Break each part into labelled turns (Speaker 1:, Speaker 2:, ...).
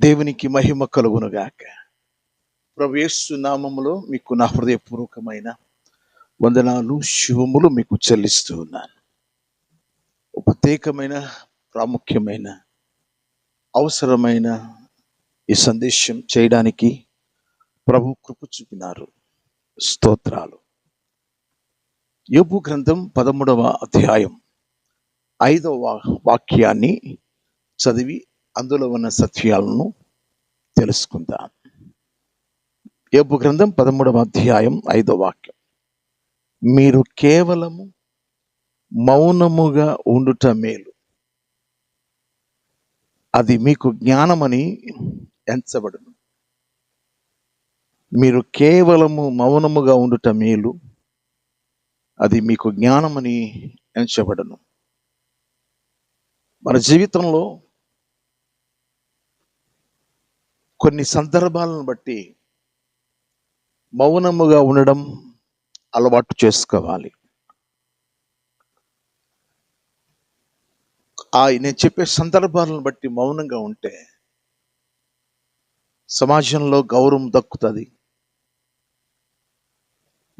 Speaker 1: దేవునికి మహిమ కలుగునుగాక. ప్రభు నామములో మీకు నా హృదయపూర్వకమైన వందనాలు శుభములు మీకు చెల్లిస్తూ ఉన్నాను. ప్రత్యేకమైన ప్రాముఖ్యమైన అవసరమైన ఈ సందేశం చేయడానికి ప్రభు కృప చూపినారు. స్తోత్రాలు. యోపు గ్రంథం పదమూడవ అధ్యాయం ఐదవ వా- వాక్యాన్ని చదివి అందులో ఉన్న సత్యాలను తెలుసుకుందాం. ఏపు గ్రంథం పదమూడవ అధ్యాయం ఐదో వాక్యం. మీరు కేవలము మౌనముగా ఉండుట మేలు. అది మీకు జ్ఞానమని ఎంచబడును. మీరు కేవలము మౌనముగా ఉండుట మేలు. అది మీకు జ్ఞానమని ఎంచబడును. మన జీవితంలో కొన్ని సందర్భాలను బట్టి మౌనముగా ఉండడం అలవాటు చేసుకోవాలి. ఆ నేను చెప్పే సందర్భాలను బట్టి మౌనంగా ఉంటే సమాజంలో గౌరవం దక్కుతుంది.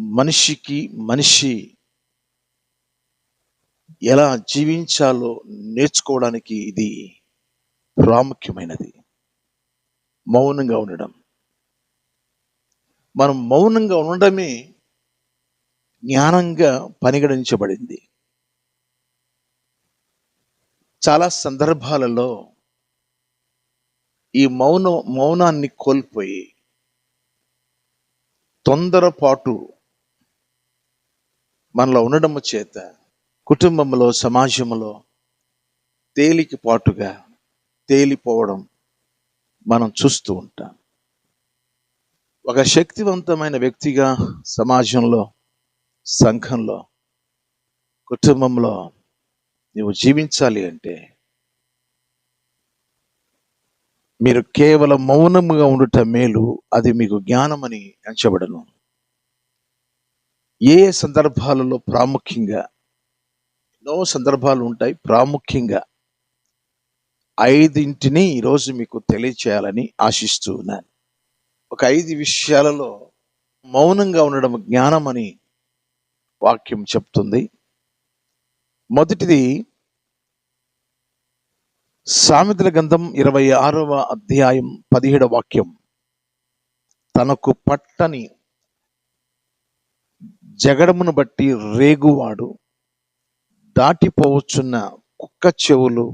Speaker 1: మనిషికి మనిషి ఎలా జీవించాలో నేర్చుకోవడానికి ఇది ప్రాముఖ్యమైనది. మౌనంగా ఉండడం. మనం మౌనంగా ఉండడమే జ్ఞానంగా పరిగణించబడింది. చాలా సందర్భాలలో ఈ మౌన మౌనాన్ని కోల్పోయి తొందరపాటు మనలో ఉండడం చేత కుటుంబంలో సమాజంలో తేలికపాటుగా తేలిపోవడం మనం చూస్తూ ఉంటాం. ఒక శక్తివంతమైన వ్యక్తిగా సమాజంలో సంఘంలో కుటుంబంలో నువ్వు జీవించాలి అంటే మీరు కేవలం మౌనముగా ఉండటం మేలు అది మీకు జ్ఞానమని ఎంచబడను. ఏ సందర్భాలలో ప్రాముఖ్యంగా ఎన్నో సందర్భాలు ఉంటాయి ప్రాముఖ్యంగా ఐదింటిని ఈరోజు మీకు తెలియచేయాలని ఆశిస్తూ ఉన్నాను. ఒక ఐదు విషయాలలో మౌనంగా ఉండడం జ్ఞానం అని వాక్యం చెప్తుంది. మొదటిది సామెతల గ్రంథం ఇరవై ఆరవ అధ్యాయం పదిహేడు వాక్యం. తనకు పట్టని జగడమును బట్టి రేగువాడు దాటిపోవచ్చున్న కుక్క చెవులు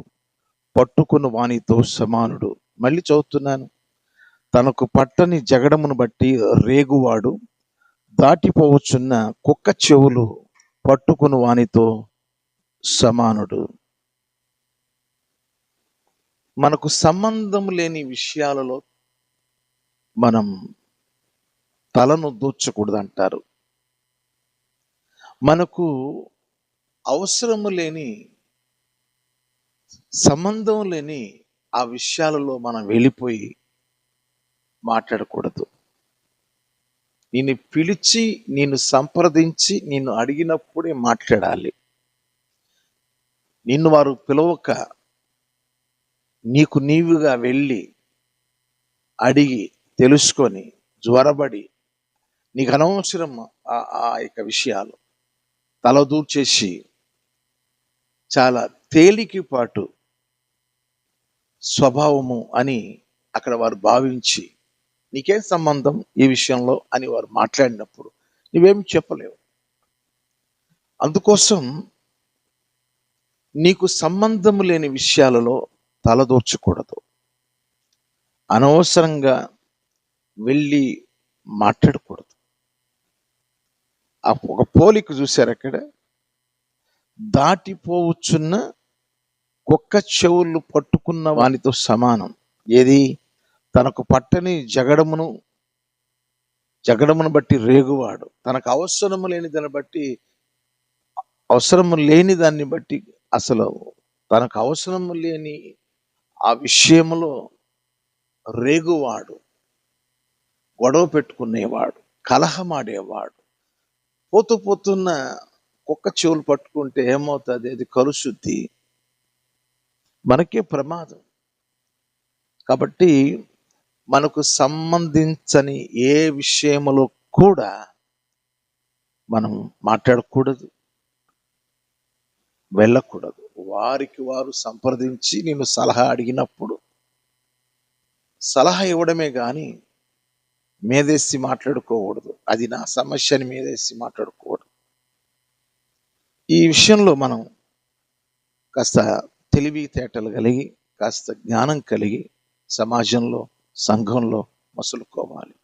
Speaker 1: పట్టుకున్న వానితో సమానుడు. మళ్ళీ చదువుతున్నాను. తనకు పట్టని జగడమును బట్టి రేగువాడు. దాటిపోవచ్చున్న కుక్క చెవులు పట్టుకుని వానితో సమానుడు. మనకు సంబంధం లేని విషయాలలో మనం తలను దూర్చకూడదు అంటారు మనకు అవసరము లేని సంబంధం లేని ఆ విషయాలలో మనం వెళ్ళిపోయి మాట్లాడకూడదు. నిన్ను పిలిచి నిన్ను సంప్రదించి నిన్ను అడిగినప్పుడే మాట్లాడాలి. నిన్ను వారు పిలవక నీకు నీవుగా వెళ్ళి అడిగి తెలుసుకొని జ్వరబడి నీకు అనవసరం ఆ యొక్క విషయాలు తలదూర్చేసి చాలా తేలికపాటు స్వభావము అని అక్కడ వారు భావించి నీకేం సంబంధం ఈ విషయంలో? అని వారు మాట్లాడినప్పుడు నువ్వేమి చెప్పలేవు. అందుకోసం నీకు సంబంధం లేని విషయాలలో తలదూర్చకూడదు. అనవసరంగా వెళ్ళి మాట్లాడకూడదు. ఒక పోలిక చూశారు అక్కడ. దాటిపోవచ్చున్న కుక్క చెవులు పట్టుకున్న వానితో సమానం. ఏది? తనకు పట్టని జగడమును జగడమును బట్టి రేగువాడు. తనకు అవసరము లేని దాన్ని బట్టి అవసరము లేని దాన్ని బట్టి అసలు తనకు అవసరము లేని ఆ విషయంలో రేగువాడు. గొడవ పెట్టుకునేవాడు కలహమాడేవాడు. పోతూ పోతున్న కుక్క చెవులు పట్టుకుంటే ఏమవుతుంది? అది కలుశుద్ధి. మనకే ప్రమాదం. కాబట్టి మనకు సంబంధించని ఏ విషయంలో కూడా మనం మాట్లాడకూడదు. వెళ్ళకూడదు. వారికి వారు సంప్రదించి నేను సలహా అడిగినప్పుడు సలహా ఇవ్వడమే కానీ మేదేసి మాట్లాడుకోకూడదు. అది నా సమస్యని మేదేసి మాట్లాడుకోకూడదు. ఈ విషయంలో మనం కాస్త తెలివితేటలు కలిగి కాస్త జ్ఞానం కలిగి సమాజంలో సంఘంలో మసులుకోవాలి.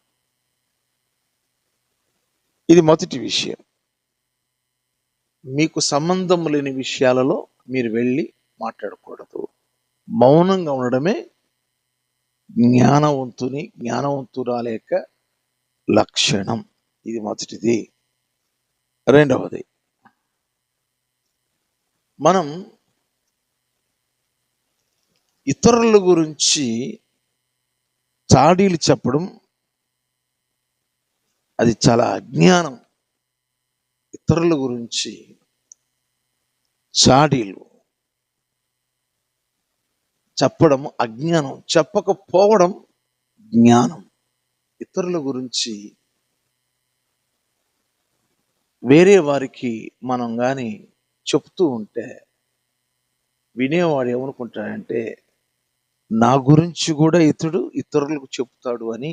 Speaker 1: ఇది మొదటి విషయం. మీకు సంబంధం లేని విషయాలలో మీరు వెళ్ళి మాట్లాడకూడదు. మౌనంగా ఉండడమే జ్ఞానవంతుని జ్ఞానవంతురాల యొక్క లక్షణం. ఇది మొదటిది. రెండవది. మనం ఇతరుల గురించి చాడీలు చెప్పడం అది చాలా అజ్ఞానం. ఇతరుల గురించి చాడీలు చెప్పడం అజ్ఞానం. చెప్పకపోవడం జ్ఞానం. ఇతరుల గురించి వేరే వారికి మనం కానీ చెప్తూ ఉంటే వినేవాడు ఏమనుకుంటాడంటే నా గురించి కూడా ఇతడు ఇతరులకు చెప్తాడు అని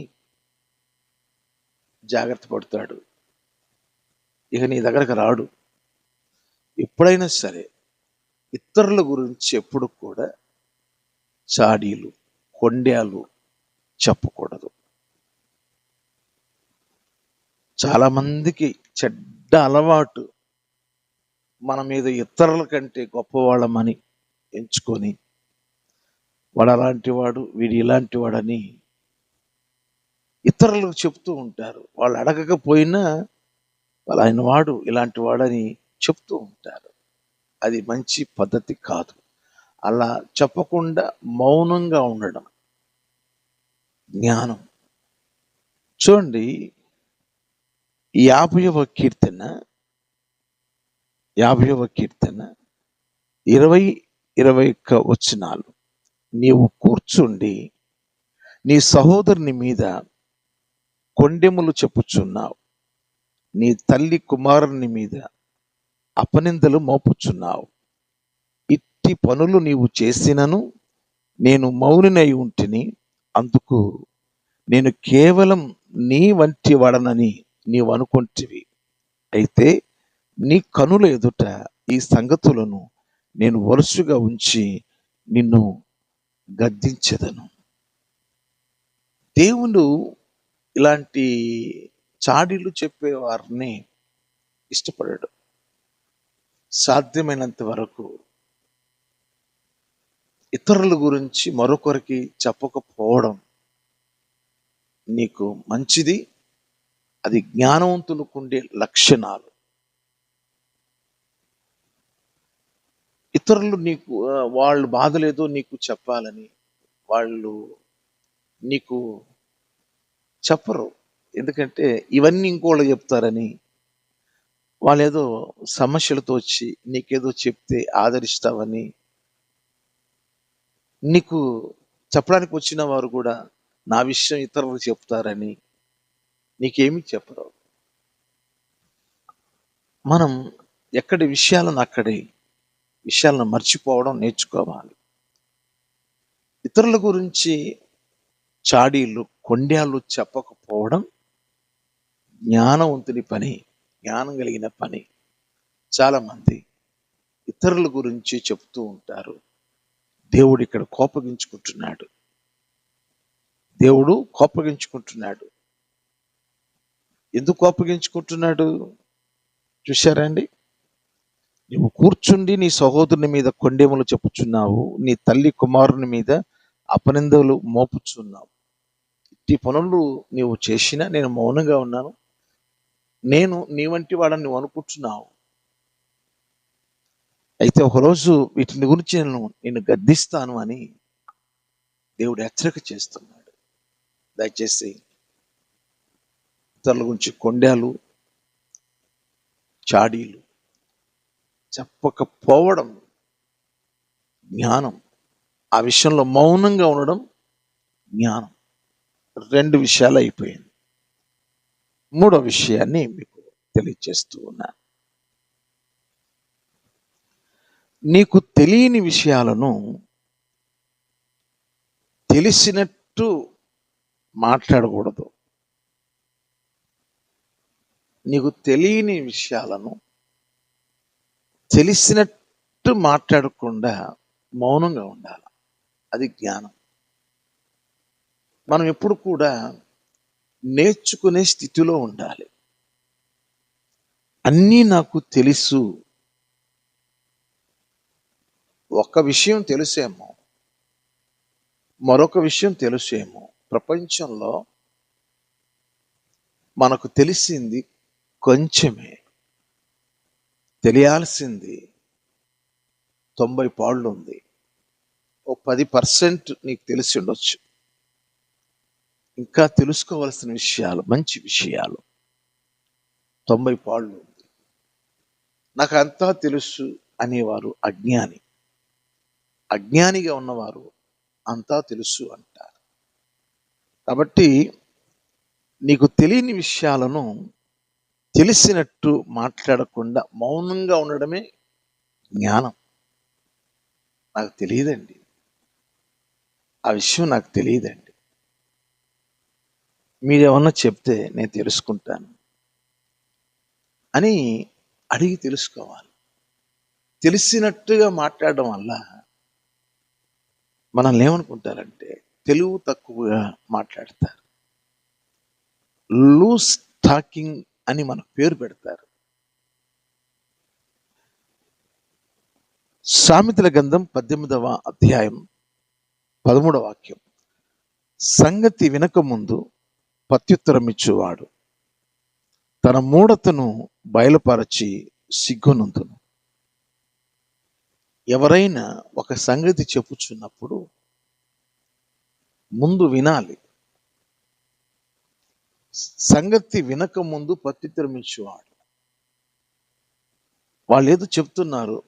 Speaker 1: జాగ్రత్త పడతాడు. ఇక నీ దగ్గరకు రాడు. ఎప్పుడైనా సరే ఇతరుల గురించి ఎప్పుడు కూడా చాడీలు కొండ్యాలు చెప్పకూడదు. చాలా మందికి చెడ్డ అలవాటు మన మీద ఇతరుల కంటే గొప్పవాళ్ళమని ఎంచుకొని వాడు అలాంటి వాడు వీడు ఇలాంటి వాడని ఇతరులకు చెప్తూ ఉంటారు. వాళ్ళు అడగకపోయినా వాళ్ళు ఆయన వాడు ఇలాంటి వాడని చెప్తూ ఉంటారు. అది మంచి పద్ధతి కాదు. అలా చెప్పకుండా మౌనంగా ఉండడం జ్ఞానం. చూడండి యాభైవ కీర్తన యాభైవ కీర్తన ఇరవై ఇరవై ఒక్క వచ్చినాలు నీవు కూర్చుండి నీ సహోదరుని మీద కొండెములు చెప్పుచున్నావు. నీ తల్లి కుమారుని మీద అపనిందలు మోపుచున్నావు. ఇట్టి పనులు నీవు చేసినను నేను మౌనినై ఉంటిని అందుకు నేను కేవలం నీ వంటి వాడనని నీవు అనుకుంటివి. అయితే నీ కనుల ఎదుట ఈ సంగతులను నేను వరుసగా ఉంచి నిన్ను గద్దించదను. దేవుడు ఇలాంటి చాడీలు చెప్పేవారిని ఇష్టపడాడు. సాధ్యమైనంత వరకు ఇతరుల గురించి మరొకరికి చెప్పకపోవడం నీకు మంచిది. అది జ్ఞానవంతులకు ఉండే లక్షణాలు. ఇతరులు నీకు వాళ్ళు బాధలేదో నీకు చెప్పాలని వాళ్ళు నీకు చెప్పరు. ఎందుకంటే ఇవన్నీ ఇంకోళ్ళు చెప్తారని వాళ్ళు ఏదో సమస్యలతో వచ్చి నీకేదో చెప్తే ఆదరిస్తావని నీకు చెప్పడానికి వచ్చిన వారు కూడా నా విషయం ఇతరులకు చెప్తారని నీకేమీ చెప్పరు. మనం ఎక్కడి విషయాలను అక్కడే విషయాలను మర్చిపోవడం నేర్చుకోవాలి. ఇతరుల గురించి చాడీలు కొండ్యాలు చెప్పకపోవడం జ్ఞానవంతుని పని జ్ఞానం కలిగిన పని. చాలామంది ఇతరుల గురించి చెప్తూ ఉంటారు. దేవుడు ఇక్కడ కోపగించుకుంటున్నాడు. దేవుడు కోపగించుకుంటున్నాడు. ఎందుకు కోపగించుకుంటున్నాడు? చూశారా అండి? నువ్వు కూర్చుండి నీ సహోదరుని మీద కొండేములు చెప్పుచున్నావు నీ తల్లి కుమారుని మీద అపనిందలు మోపుచున్నావు. ఇట్టి పనులు నీవు చేసినా నేను మౌనంగా ఉన్నాను. నేను నీ వంటి వాడని నువ్వు అనుకుంటున్నావు. అయితే ఒకరోజు వీటిని గురించి నేను నిన్ను గద్దిస్తాను అని దేవుడు హెచ్చరిక చేస్తున్నాడు. దయచేసి ఇతరుల గురించి కొండాలు చాడీలు చెప్పకపోవడం జ్ఞానం. ఆ విషయంలో మౌనంగా ఉండడం జ్ఞానం. రెండు విషయాలు అయిపోయింది. మూడో విషయాన్ని మీకు తెలియచేస్తూ ఉన్నాను నీకు తెలియని విషయాలను తెలిసినట్టు మాట్లాడకూడదు. నీకు తెలియని విషయాలను తెలిసినట్టు మాట్లాడకుండా మౌనంగా ఉండాలి. అది జ్ఞానం. మనం ఎప్పుడు కూడా నేర్చుకునే స్థితిలో ఉండాలి. అన్నీ నాకు తెలుసు. ఒక విషయం తెలుసేమో మరొక విషయం తెలుసేమో ప్రపంచంలో మనకు తెలిసింది కొంచెమే. తెలియాల్సింది. తొంభై పాళ్ళు ఉంది. ఓ పది పర్సెంట్ నీకు తెలిసి ఉండొచ్చు. ఇంకా తెలుసుకోవలసిన విషయాలు మంచి విషయాలు. తొంభై పాళ్ళు ఉంది. నాకు అంతా తెలుసు అనేవారు అజ్ఞాని. అజ్ఞానిగా ఉన్నవారు అంతా తెలుసు అంటారు. కాబట్టి నీకు తెలియని విషయాలను తెలిసినట్టు మాట్లాడకుండా మౌనంగా ఉండడమే జ్ఞానం. నాకు తెలియదండి. ఆ విషయం నాకు తెలియదండి. మీరేమన్నా చెప్తే నేను తెలుసుకుంటాను అని అడిగి తెలుసుకోవాలి. తెలిసినట్టుగా మాట్లాడడం వల్ల మనల్ని ఏమనుకుంటారంటే తెలుగు తక్కువగా మాట్లాడతారు. లూస్ టాకింగ్ అని మన పేరు పెడతారు. సామెతల గంధం పద్దెనిమిదవ అధ్యాయం పదమూడవ వాక్యం. సంగతి వినక ముందు ప్రత్యుత్తరం ఇచ్చువాడు తన మూఢతను బయలుపరచి సిగ్గునందును. ఎవరైనా ఒక సంగతి చెప్పుచున్నప్పుడు ముందు వినాలి. సంగతి వినక ముందు వాళ్ళు ఏదో చెప్తున్నారు.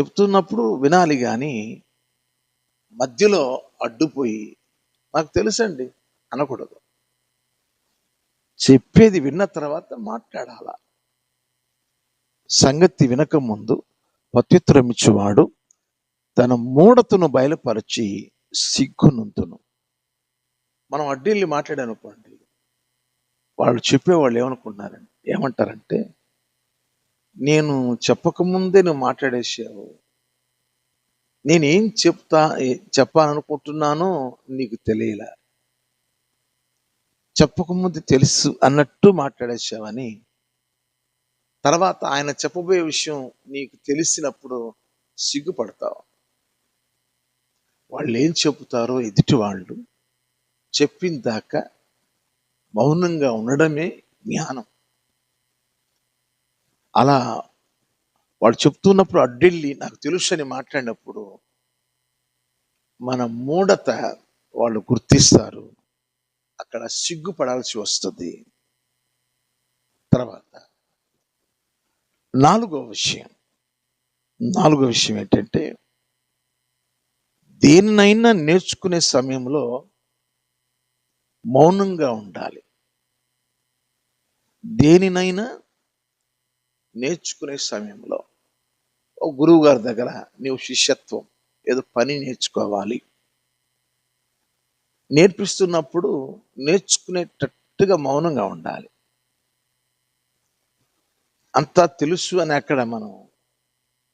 Speaker 1: చెప్తున్నప్పుడు వినాలి కానీ మధ్యలో అడ్డుపోయి నాకు తెలుసండి అనకూడదు. చెప్పేది విన్న తర్వాత మాట్లాడాల? సంగతి వినక ముందు ప్రత్యుత్తరం ఇచ్చేవాడు తన మూఢతను బయలుపరిచి సిగ్గునంతును. మనం అడ్డీల్ని మాట్లాడానుకోండి వాళ్ళు చెప్పేవాళ్ళు ఏమనుకుంటున్నారండి ఏమంటారంటే నేను చెప్పకముందే నువ్వు మాట్లాడేసావు నేనేం చెప్తా చెప్పాలనుకుంటున్నానో నీకు తెలియలే. చెప్పకముందు తెలుసు అన్నట్టు మాట్లాడేసావని తర్వాత ఆయన చెప్పబోయే విషయం నీకు తెలిసినప్పుడు సిగ్గుపడతావు. వాళ్ళు ఏం చెబుతారో ఎదుటి వాళ్ళు చెప్పిన దాకా మౌనంగా ఉండడమే జ్ఞానం. అలా వాడు చెప్తున్నప్పుడు అడ్డెళ్ళి నాకు తెలుసు అని మాట్లాడినప్పుడు మన మూఢత వాళ్ళు గుర్తిస్తారు. అక్కడ సిగ్గుపడాల్సి వస్తుంది. తర్వాత నాలుగో విషయం. నాలుగో విషయం ఏంటంటే దేనినైనా నేర్చుకునే సమయంలో మౌనంగా ఉండాలి. దేనినైనా నేర్చుకునే సమయంలో ఓ గురువు గారి దగ్గర నీవు శిష్యత్వం ఏదో పని నేర్చుకోవాలి. నేర్పిస్తున్నప్పుడు నేర్చుకునేటట్టుగా మౌనంగా ఉండాలి. అంతా తెలుసు అని అక్కడ మనం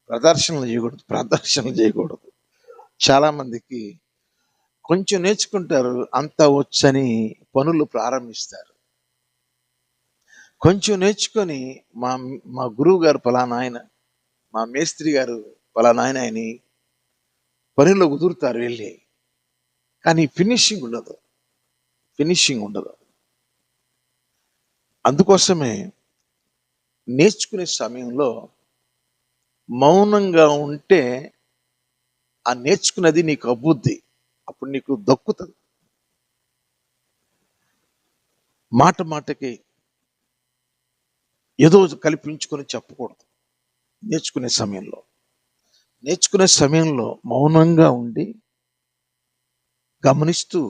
Speaker 1: ప్రదర్శనలు చేయకూడదు ప్రదర్శనలు చేయకూడదు. చాలా మందికి కొంచెం నేర్చుకుంటారు అంతా వచ్చని పనులు ప్రారంభిస్తారు. కొంచెం నేర్చుకొని మా మా గురువు గారు పలానా ఆయన మా మేస్త్రి గారు పలానా ఆయన అని పనిలో కుదురుతారు వెళ్ళి. కానీ ఫినిషింగ్ ఉండదు. ఫినిషింగ్ ఉండదు. అందుకోసమే నేర్చుకునే సమయంలో మౌనంగా ఉంటే ఆ నేర్చుకున్నది నీకు అబ్బుద్ది. అప్పుడు నీకు దక్కుతుంది. మాట మాటకి ఏదో కల్పించుకొని చెప్పకూడదు. నేర్చుకునే సమయంలో. నేర్చుకునే సమయంలో మౌనంగా ఉండి గమనిస్తూ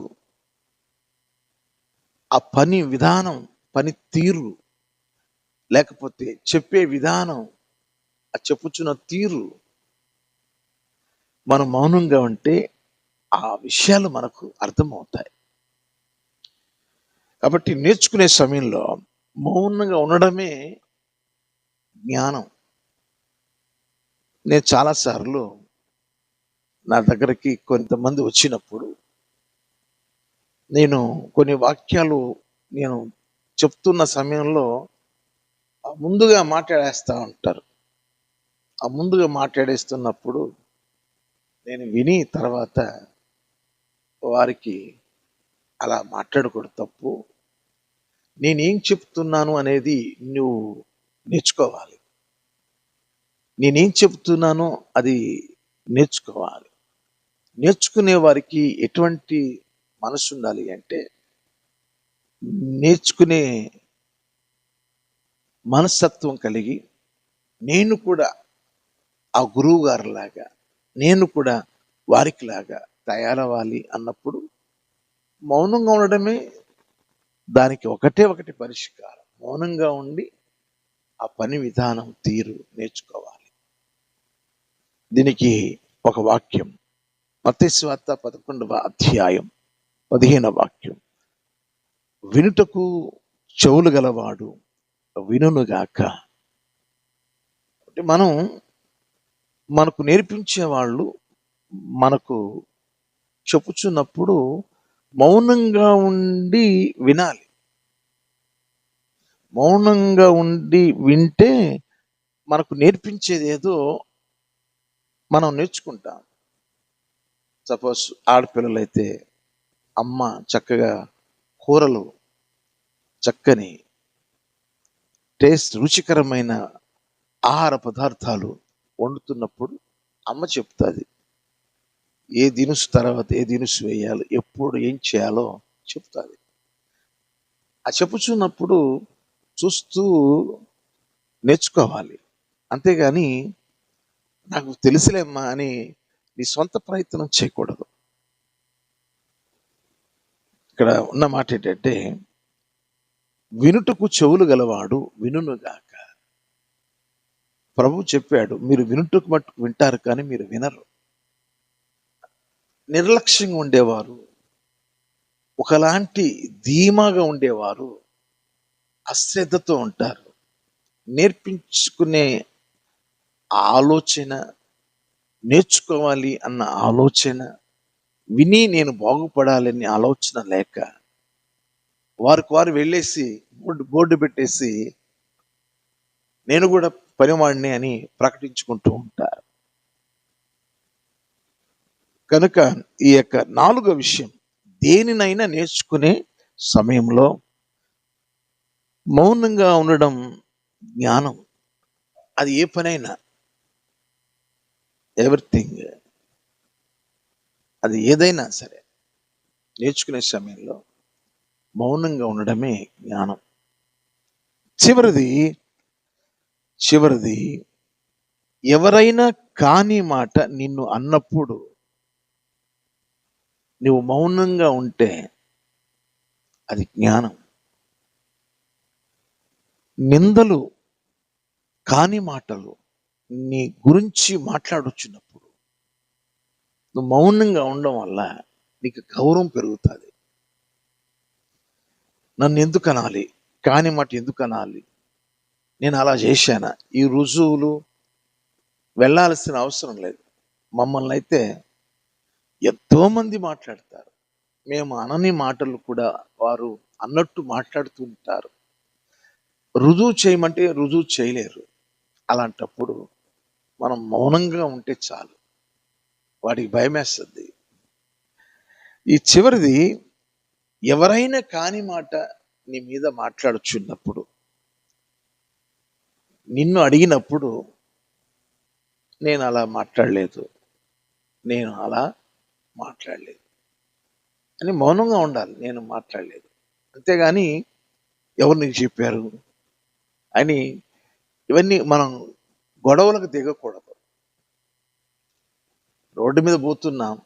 Speaker 1: ఆ పని విధానం పని తీరు లేకపోతే చెప్పే విధానం ఆ చెప్పుచున్న తీరు మనం మౌనంగా ఉంటే ఆ విషయాలు మనకు అర్థమవుతాయి. కాబట్టి నేర్చుకునే సమయంలో మౌనంగా ఉండడమే జ్ఞానం. నేను చాలాసార్లు నా దగ్గరికి కొంతమంది వచ్చినప్పుడు నేను కొన్ని వాక్యాలు నేను చెప్తున్న సమయంలో ముందుగా మాట్లాడేస్తూ ఉంటారు. ఆ ముందుగా మాట్లాడేస్తున్నప్పుడు నేను విని తర్వాత వారికి అలా మాట్లాడకూడదు తప్పు. నేనేం చెప్తున్నాను అనేది నువ్వు నేర్చుకోవాలి. నేనేం చెప్తున్నానో అది నేర్చుకోవాలి. నేర్చుకునే వారికి ఎటువంటి మనసు ఉండాలి అంటే నేర్చుకునే మనస్తత్వం కలిగి నేను కూడా ఆ గురువు గారిలాగా నేను కూడా వారికి లాగా తయారవ్వాలి అన్నప్పుడు మౌనంగా ఉండడమే దానికి ఒకటే ఒకటి పరిష్కారం. మౌనంగా ఉండి ఆ పని విధానం తీరు నేర్చుకోవాలి. దీనికి ఒక వాక్యం. మత్స్వార్త పదకొండవ అధ్యాయం పదిహేనవ వాక్యం. వినుటకు చెవులు గలవాడు వినుగాక అంటే మనం మనకు నేర్పించే వాళ్ళు మనకు చెప్పుచున్నప్పుడు మౌనంగా ఉండి వినాలి. మౌనంగా ఉండి వింటే మనకు నేర్పించేది ఏదో మనం నేర్చుకుంటాం. సపోజ్ ఆడపిల్లలైతే అమ్మ చక్కగా కూరలు చక్కని టేస్ట్ రుచికరమైన ఆహార పదార్థాలు వండుతున్నప్పుడు అమ్మ చెప్తుంది. ఏ దినుసు తర్వాత ఏ దినుసు వేయాలి ఎప్పుడు ఏం చేయాలో చెప్తుంది. ఆ చెప్పుచున్నప్పుడు చూస్తూ నేర్చుకోవాలి. అంతేగాని నాకు తెలుసులేమ్మా అని నీ సొంత ప్రయత్నం చేయకూడదు. ఇక్కడ ఉన్న మాట ఏంటంటే వినుటకు చెవులు గలవాడు వినుగాక ప్రభు చెప్పాడు మీరు వినుటకు మట్టుకు వింటారు కానీ మీరు వినరు. నిర్లక్ష్యంగా ఉండేవారు. ఒకలాంటి ధీమాగా ఉండేవారు. అశ్రద్ధతో ఉంటారు. నేర్పించుకునే ఆలోచన నేర్చుకోవాలి అన్న ఆలోచన విని నేను బాగుపడాలని ఆలోచన లేక వారికి వారు వెళ్ళేసి బోర్డు బోర్డు పెట్టేసి నేను కూడా పనివాడిని అని ప్రకటించుకుంటూ ఉంటారు. కనుక ఈ యొక్క నాలుగో విషయం దేనినైనా నేర్చుకునే సమయంలో మౌనంగా ఉండడం జ్ఞానం. అది ఏ పనైనా. ఎవ్రీథింగ్ అది ఏదైనా సరే. నేర్చుకునే సమయంలో మౌనంగా ఉండడమే జ్ఞానం. చివరిది చివరిది ఎవరైనా కాని మాట నిన్ను అన్నప్పుడు నువ్వు మౌనంగా ఉంటే అది జ్ఞానం. నిందలు కాని మాటలు నీ గురించి మాట్లాడొచ్చినప్పుడు నువ్వు మౌనంగా ఉండడం వల్ల నీకు గౌరవం పెరుగుతుంది. నన్ను ఎందుకు అనాలి? కాని మాట ఎందుకు అనాలి? నేను అలా చేశానా? ఈ రుజువులు వెళ్ళాల్సిన అవసరం లేదు. మమ్మల్ని అయితే ఎంతో మంది మాట్లాడతారు. మేము అనని మాటలు కూడా వారు అన్నట్టు మాట్లాడుతూ ఉంటారు. రుజువు చేయమంటే రుజువు చేయలేరు. అలాంటప్పుడు మనం మౌనంగా ఉంటే చాలు. వాడికి భయమేస్తుంది ఈ చివరిది ఎవరైనా కాని మాట నీ మీద మాట్లాడుచున్నప్పుడు నిన్ను అడిగినప్పుడు నేను అలా మాట్లాడలేదు. నేను అలా మాట్లాడలేదు. అని మౌనంగా ఉండాలి. నేను మాట్లాడలేదు. అంతేగాని ఎవరు నీకు చెప్పారు? అని ఇవన్నీ మనం గొడవలకు దిగకూడదు. రోడ్డు మీద పోతున్నాం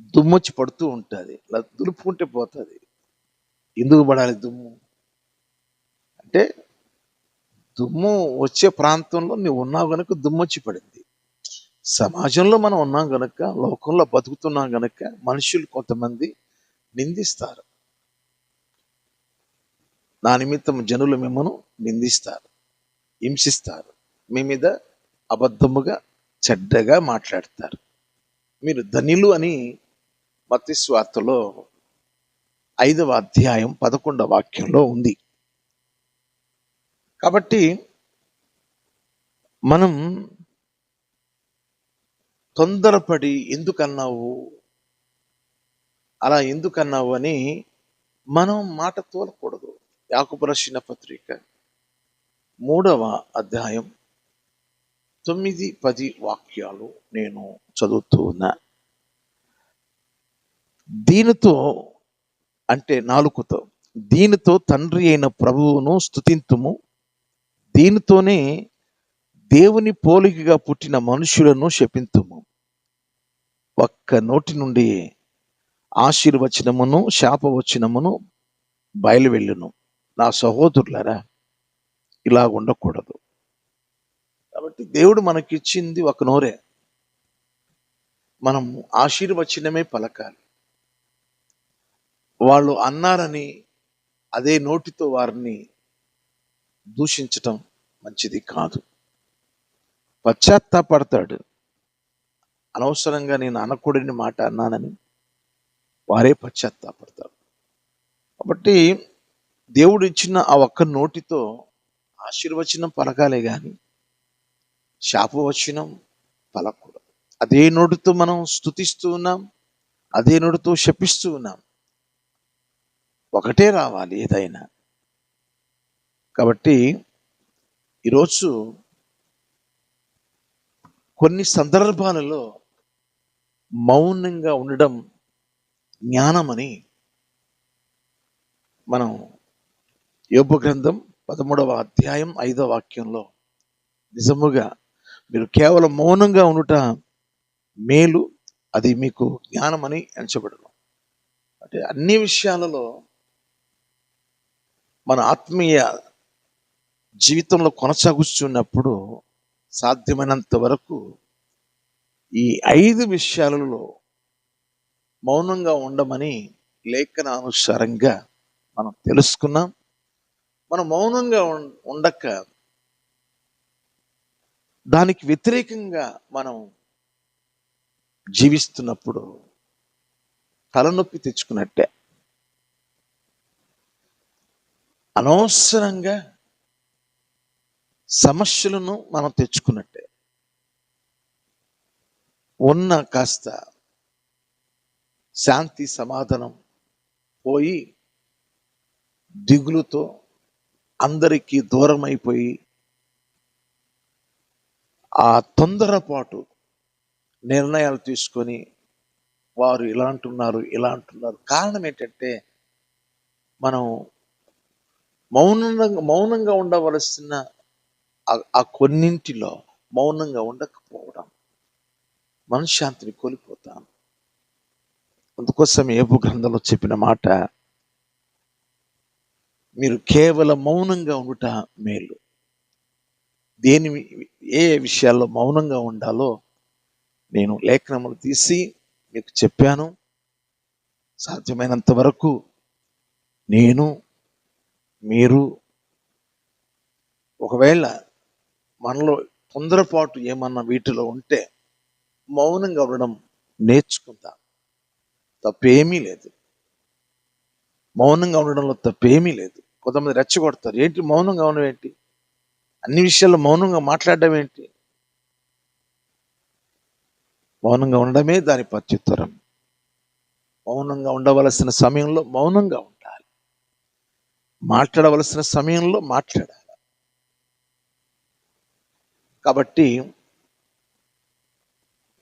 Speaker 1: దుమ్మొచ్చి పడుతూ ఉంటుంది. ఇలా దులుపుకుంటే పోతుంది. ఎందుకు పడాలి దుమ్ము? అంటే దుమ్ము వచ్చే ప్రాంతంలో నువ్వు ఉన్నావు గనుక దుమ్ము వచ్చి పడింది. సమాజంలో మనం ఉన్నాం గనక లోకంలో బతుకుతున్నాం గనక మనుషులు కొంతమంది నిందిస్తారు. నా నిమిత్తం జనులు మిమ్మను నిందిస్తారు హింసిస్తారు మీ మీద అబద్ధముగా చెడ్డగా మాట్లాడతారు. మీరు ధనిలు అని మతిస్వార్తలో ఐదవ అధ్యాయం పదకొండవ వాక్యంలో ఉంది. కాబట్టి మనం తొందరపడి ఎందుకన్నావు? అలా ఎందుకన్నావు అని మనం మాట తోలకూడదు. యాకుపు పత్రిక మూడవ అధ్యాయం తొమ్మిది పది వాక్యాలు నేను చదువుతూ ఉన్నా. దీనితో అంటే నాలుగుతో దీనితో తండ్రి అయిన ప్రభువును స్థుతింతుము దీనితోనే దేవుని పోలికగా పుట్టిన మనుషులను శపింతుము. ఒక్క నోటి నుండి ఆశీర్వచనమును శాపవచనమును బయలువెళ్ళును. నా సహోదరులరా ఇలా ఉండకూడదు. కాబట్టి దేవుడు మనకిచ్చింది ఒక నోరే. మనం ఆశీర్వచనమే పలకాలి. వాళ్ళు అన్నారని అదే నోటితో వారిని దూషించటం మంచిది కాదు. పశ్చాత్తాపడతాడు. అనవసరంగా నేను అనకూడని మాట అన్నానని వారే పశ్చాత్తాపడతారు. కాబట్టి దేవుడు ఇచ్చిన ఆ ఒక్క నోటితో ఆశీర్వచనం పలకాలే కానీ శాపవచనం పలకూడదు. అదే నోటితో మనం స్తుతిస్తూ ఉన్నాం అదే నోటితో శపిస్తూ ఉన్నాం. ఒకటే రావాలి ఏదైనా. కాబట్టి ఈరోజు కొన్ని సందర్భాలలో మౌనంగా ఉండడం జ్ఞానమని మనం యోపు గ్రంథం పదమూడవ అధ్యాయం ఐదవ వాక్యంలో నిజముగా మీరు కేవలం మౌనంగా ఉండుట మేలు అది మీకు జ్ఞానమని ఎంచబడను. అంటే అన్ని విషయాలలో మన ఆత్మీయ జీవితంలో కొనసాగుతున్నప్పుడు సాధ్యమైనంత వరకు ఈ ఐదు విషయాలలో మౌనంగా ఉండమని లేఖనానుసారంగా మనం తెలుసుకున్నాం. మనం మౌనంగా ఉం- ఉండక దానికి వ్యతిరేకంగా మనం జీవిస్తున్నప్పుడు తలనొప్పి తెచ్చుకున్నట్టే. అనవసరంగా సమస్యలను మనం తెచ్చుకున్నట్టే. ఉన్న కాస్త శాంతి సమాధానం పోయి దిగులుతో అందరికీ దూరం అయిపోయి ఆ తొందరపాటు నిర్ణయాలు తీసుకొని వారు ఇలా అంటున్నారు ఇలా అంటున్నారు కారణం ఏంటంటే మనం మౌనంగా మౌనంగా ఉండవలసిన ఆ- ఆ కొన్నింటిలో మౌనంగా ఉండకపోవడం. మనశ్శాంతిని కోల్పోతాను అందుకోసం ఏపు గ్రంథంలో చెప్పిన మాట మీరు కేవలం మౌనంగా ఉండుట మేలు. దేని ఏ ఏ విషయాల్లో మౌనంగా ఉండాలో నేను లేఖనములు తీసి మీకు చెప్పాను. సాధ్యమైనంత వరకు నేను మీరు ఒకవేళ మనలో తొందరపాటు ఏమన్నా వీటిలో ఉంటే మౌనంగా ఉండడం నేర్చుకుందాం తప్పేమీ లేదు. మౌనంగా ఉండడంలో తప్పేమీ లేదు. కొంతమంది రెచ్చగొడతారు. ఏంటి మౌనంగా ఉండడం ఏంటి? అన్ని విషయాల్లో మౌనంగా మాట్లాడడం ఏంటి? మౌనంగా ఉండడమే దాని ప్రత్యుత్తరం. మౌనంగా ఉండవలసిన సమయంలో మౌనంగా ఉండాలి. మాట్లాడవలసిన సమయంలో మాట్లాడాలి. కాబట్టి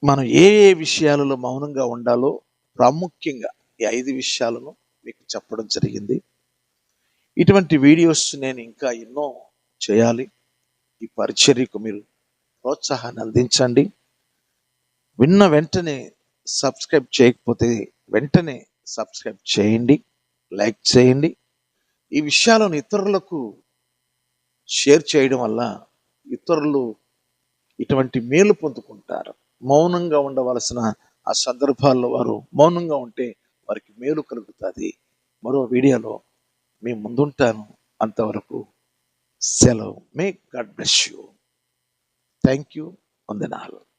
Speaker 1: మనం ఏ ఏ విషయాలలో మౌనంగా ఉండాలో ప్రాముఖ్యంగా ఈ ఐదు విషయాలను మీకు చెప్పడం జరిగింది. ఇటువంటి వీడియోస్ నేను ఇంకా ఎన్నో చేయాలి. ఈ పరిచర్యకు మీరు ప్రోత్సాహాన్ని అందించండి. విన్న వెంటనే సబ్స్క్రైబ్ చేయకపోతే వెంటనే సబ్స్క్రైబ్ చేయండి లైక్ చేయండి. ఈ విషయాలను ఇతరులకు షేర్ చేయడం వల్ల ఇతరులు ఇటువంటి మేలు పొందుకుంటారు. మౌనంగా ఉండవలసిన ఆ సందర్భాల్లో వారు మౌనంగా ఉంటే వారికి మేలు కలుగుతుంది. మరో వీడియోలో మీ ముందుంటాను. అంతవరకు సెలవు. May God bless you thank you వందనాలు.